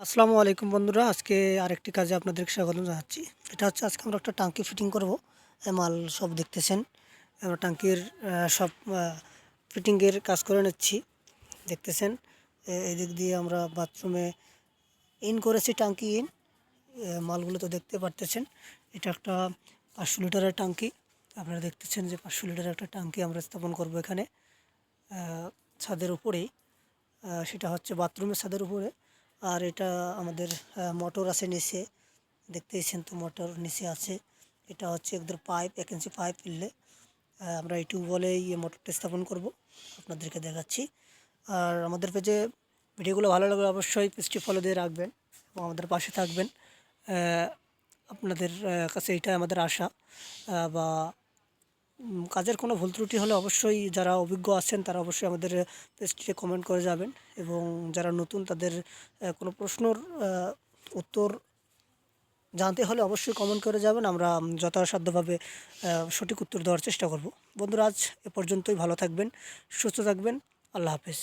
আসসালামু আলাইকুম বন্ধুরা, আজকে আরেকটি কাজে আপনাদেরকে স্বাগত জানাচ্ছি। এটা হচ্ছে আজকে আমরা একটা টাঙ্কি ফিটিং করব। মাল সব দেখতেছেন। আমরা টাঙ্কির সব ফিটিংয়ের কাজ করে নিচ্ছি। দেখতেছেন? এই দিক দিয়ে আমরা বাথরুমে ইন করেছি টাঙ্কি ইন মালগুলো তো দেখতে পারতেছেন। এটা একটা পাঁচশো লিটারের টাঙ্কি। আপনারা দেখতেছেন যে পাঁচশো লিটারের একটা টাঙ্কি আমরা স্থাপন করব এখানে। ছাদের উপরেই। সেটা হচ্ছে বাথরুমের ছাদের উপরে। আর এটা আমাদের মোটর আছে নিচে। দেখতেইছেন তো মোটর নিচে আছে। এটা হচ্ছে একদের পাইপ, এক ইঞ্চি পাইপ ফেললে আমরা এই টিউবওয়েলে এই মোটরটা স্থাপন করব। আপনাদেরকে দেখাচ্ছি। আর আমাদের পেজে ভিডিওগুলো ভালো লাগলে অবশ্যই পেজটি ফলো দিয়ে রাখবেন এবং আমাদের পাশে থাকবেন। আপনাদের কাছে এইটাই আমাদের আশা। বা কাজের কোনো ভুল ত্রুটি হলে অবশ্যই যারা অভিজ্ঞ আছেন তারা অবশ্যই আমাদের পেজটিতে কমেন্ট করে যাবেন এবং যারা নতুন তাদের কোনো প্রশ্নর উত্তর জানতে হলে অবশ্যই কমেন্ট করে যাবেন। আমরা যথাসাধ্যভাবে সঠিক উত্তর দেওয়ার চেষ্টা করব। বন্ধুরা, আজ এ পর্যন্তই। ভালো থাকবেন, সুস্থ থাকবেন। আল্লাহ হাফেজ।